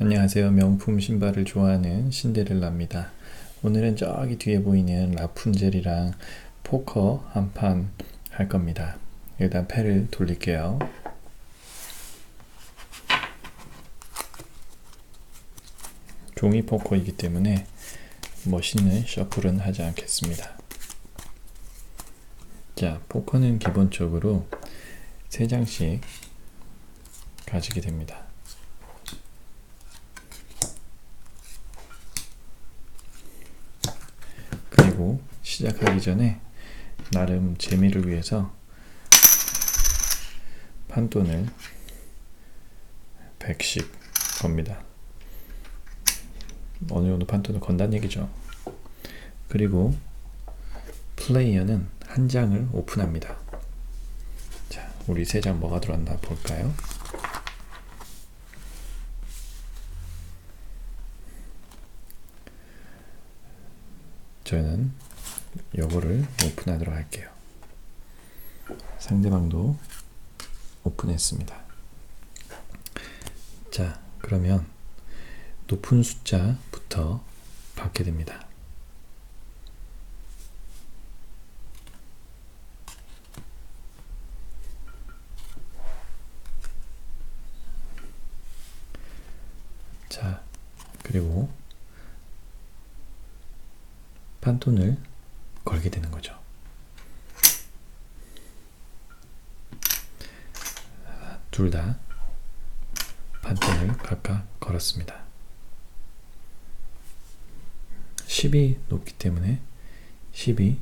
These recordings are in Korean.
안녕하세요. 명품 신발을 좋아하는 신데렐라입니다. 오늘은 저기 뒤에 보이는 라푼젤이랑 포커 한 판 할 겁니다. 일단 패를 돌릴게요. 종이 포커이기 때문에 멋있는 셔플은 하지 않겠습니다. 자, 포커는 기본적으로 3장씩 가지게 됩니다. 그리고 시작하기 전에 나름 재미를 위해서 판돈을 100씩 겁니다. 어느 정도 판돈을 건다는 얘기죠. 그리고 플레이어는 한 장을 오픈합니다. 자, 우리 세 장 뭐가 들어왔나 볼까요? 저는 요거를 오픈하도록 할게요. 상대방도 오픈했습니다. 자, 그러면 높은 숫자부터 받게 됩니다. 자, 그리고 판돈을 걸게 되는 거죠. 둘다 판돈을 각각 걸었습니다. 10이 높기 때문에 10이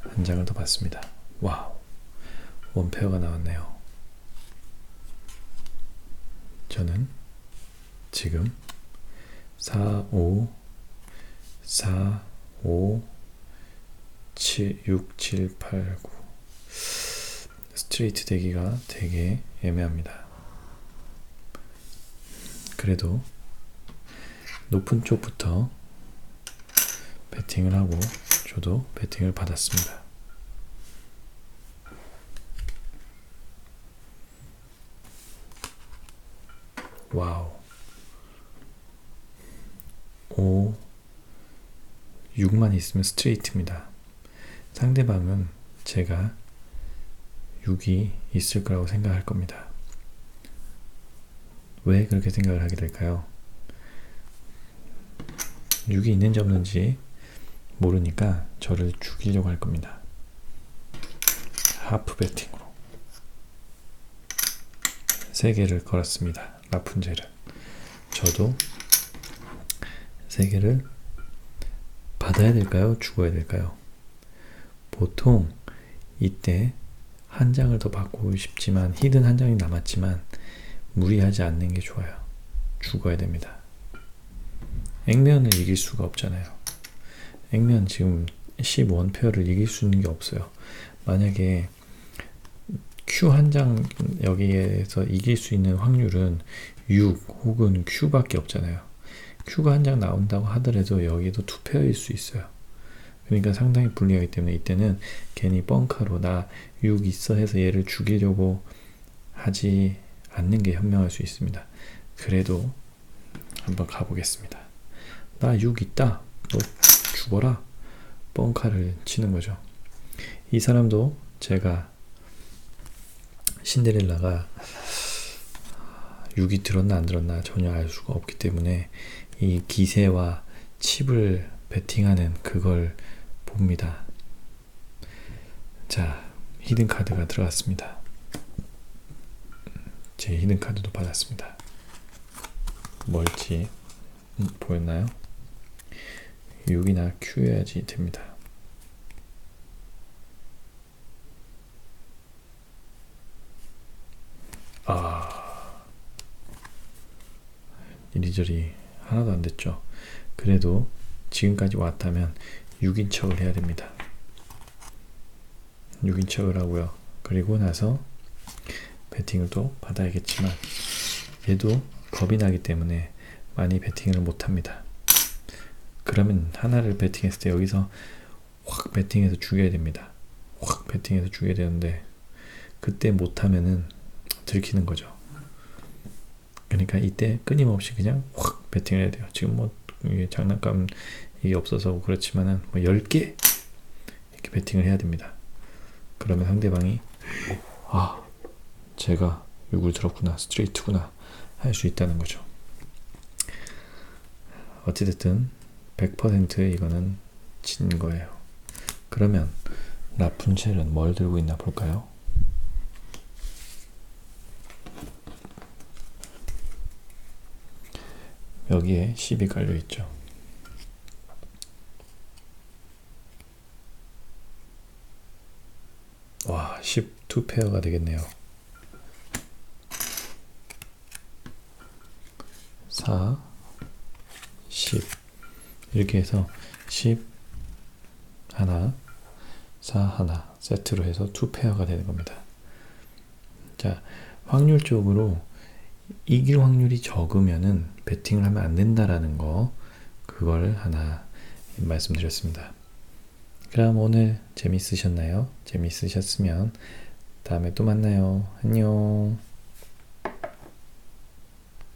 한 장을 더 받습니다. 와우. 원페어가 나왔네요. 저는 지금 4, 5, 4, 5, 7, 6, 7, 8, 9 스트레이트 되기가 되게 애매합니다. 그래도 높은 쪽부터 배팅을 하고 저도 배팅을 받았습니다. 와우. 5, 6만 있으면 스트레이트입니다. 상대방은 제가 6이 있을 거라고 생각할 겁니다. 왜 그렇게 생각을 하게 될까요? 6이 있는지 없는지 모르니까 저를 죽이려고 할 겁니다. 하프 배팅으로. 3개를 걸었습니다. 라푼젤은. 저도 3개를 받아야 될까요? 죽어야 될까요? 보통 이때 한 장을 더 받고 싶지만 히든 한 장이 남았지만 무리하지 않는 게 좋아요. 죽어야 됩니다. 액면을 이길 수가 없잖아요. 액면 지금 11페어를 이길 수 있는 게 없어요. 만약에 Q 한 장 여기에서 이길 수 있는 확률은 6 혹은 Q밖에 없잖아요. Q가 한 장 나온다고 하더라도 여기도 두 페어일 수 있어요. 그러니까 상당히 불리하기 때문에 이때는 괜히 뻥카로 나6 있어 해서 얘를 죽이려고 하지 않는 게 현명할 수 있습니다. 그래도 한번 가보겠습니다. 나6 있다. 너 죽어라. 뻥카를 치는 거죠. 이 사람도 제가 신데렐라가 6이 들었나 안 들었나 전혀 알 수가 없기 때문에 이 기세와 칩을 베팅하는 그걸 봅니다. 자, 히든 카드가 들어갔습니다. 제 히든 카드도 받았습니다. 뭘지 음, 보였나요? 6이나 Q여야지 됩니다. 아 이리저리 하나도 안 됐죠. 그래도 지금까지 왔다면 6인 척을 해야 됩니다. 6인 척을 하고요. 그리고 나서 배팅을 또 받아야겠지만 얘도 겁이 나기 때문에 많이 배팅을 못합니다. 그러면 하나를 배팅했을 때 여기서 확 배팅해서 죽여야 됩니다. 확 배팅해서 죽여야 되는데 그때 못하면은 들키는 거죠. 그러니까 이때 끊임없이 그냥 확 배팅을 해야 돼요. 지금 뭐 장난감 이게 없어서 그렇지만은 뭐 10개 이렇게 배팅을 해야 됩니다. 그러면 상대방이 아 제가 6을 들었구나 스트레이트구나 할 수 있다는 거죠. 어찌됐든 100% 이거는 진 거예요. 그러면 라푼첼은 뭘 들고 있나 볼까요? 여기에 10이 깔려 있죠. 와, 12 페어가 되겠네요. 4, 10 이렇게 해서 10 하나, 4 하나 세트로 해서 2 페어가 되는 겁니다. 자, 확률적으로 이길 확률이 적으면은 배팅을 하면 안 된다라는 거 그걸 하나 말씀드렸습니다. 그럼 오늘 재밌으셨나요? 재밌으셨으면 다음에 또 만나요. 안녕.